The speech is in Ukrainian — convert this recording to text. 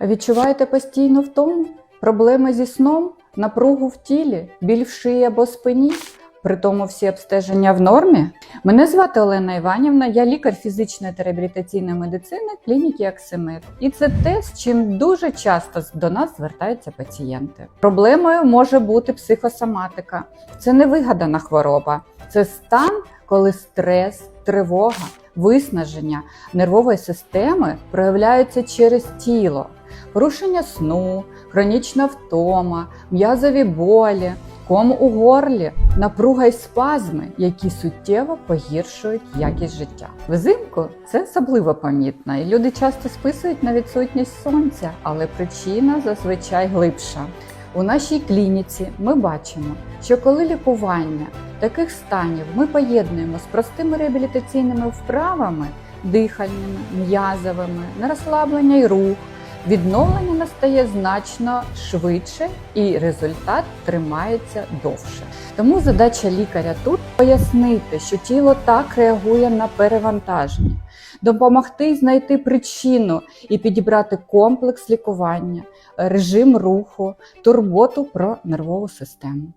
Відчуваєте постійну втому? Проблеми зі сном, напругу в тілі, біль в шиї або спині? При тому всі обстеження в нормі? Мене звати Олена Іванівна, я лікар фізичної та реабілітаційної медицини клініки Аксимед. І це те, з чим дуже часто до нас звертаються пацієнти. Проблемою може бути психосоматика. Це не вигадана хвороба, це стан, коли стрес, тривога, виснаження нервової системи проявляються через тіло, порушення сну, хронічна втома, м'язові болі, ком у горлі, напруга й спазми, які суттєво погіршують якість життя. Взимку це особливо помітно, і люди часто списують на відсутність сонця, але причина зазвичай глибша. У нашій клініці ми бачимо, що коли лікування таких станів ми поєднуємо з простими реабілітаційними вправами, дихальними, м'язовими, на розслаблення й рух, відновлення настає значно швидше і результат тримається довше. Тому задача лікаря тут пояснити, що тіло так реагує на перевантаження, допомогти знайти причину і підібрати комплекс лікування, режим руху, турботу про нервову систему.